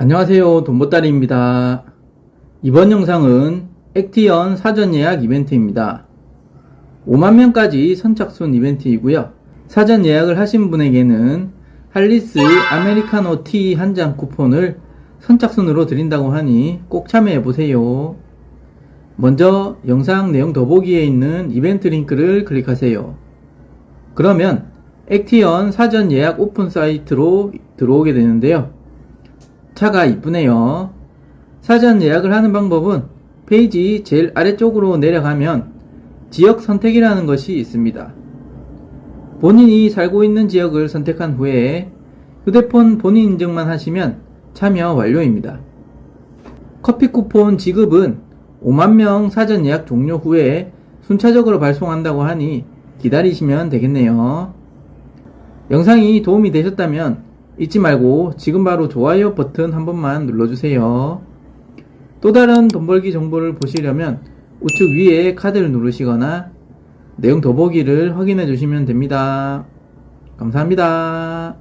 안녕하세요. 돈보따리입니다. 이번 영상은 액티언 사전 예약 이벤트입니다. 5만명까지 선착순 이벤트이고요. 사전 예약을 하신 분에게는 할리스 아메리카노 티 한 잔 쿠폰을 선착순으로 드린다고 하니 꼭 참여해보세요. 먼저 영상 내용 더보기에 있는 이벤트 링크를 클릭하세요. 그러면 액티언 사전 예약 오픈 사이트로 들어오게 되는데요 차가 이쁘네요. 사전 예약을 하는 방법은 페이지 제일 아래쪽으로 내려가면 지역 선택이라는 것이 있습니다. 본인이 살고 있는 지역을 선택한 후에 휴대폰 본인 인증만 하시면 참여 완료입니다. 커피 쿠폰 지급은 5만 명 사전 예약 종료 후에 순차적으로 발송한다고 하니 기다리시면 되겠네요. 영상이 도움이 되셨다면 잊지 말고 지금 바로 좋아요 버튼 한 번만 눌러주세요. 또 다른 돈 벌기 정보를 보시려면 우측 위에 카드를 누르시거나 내용 더보기를 확인해 주시면 됩니다. 감사합니다.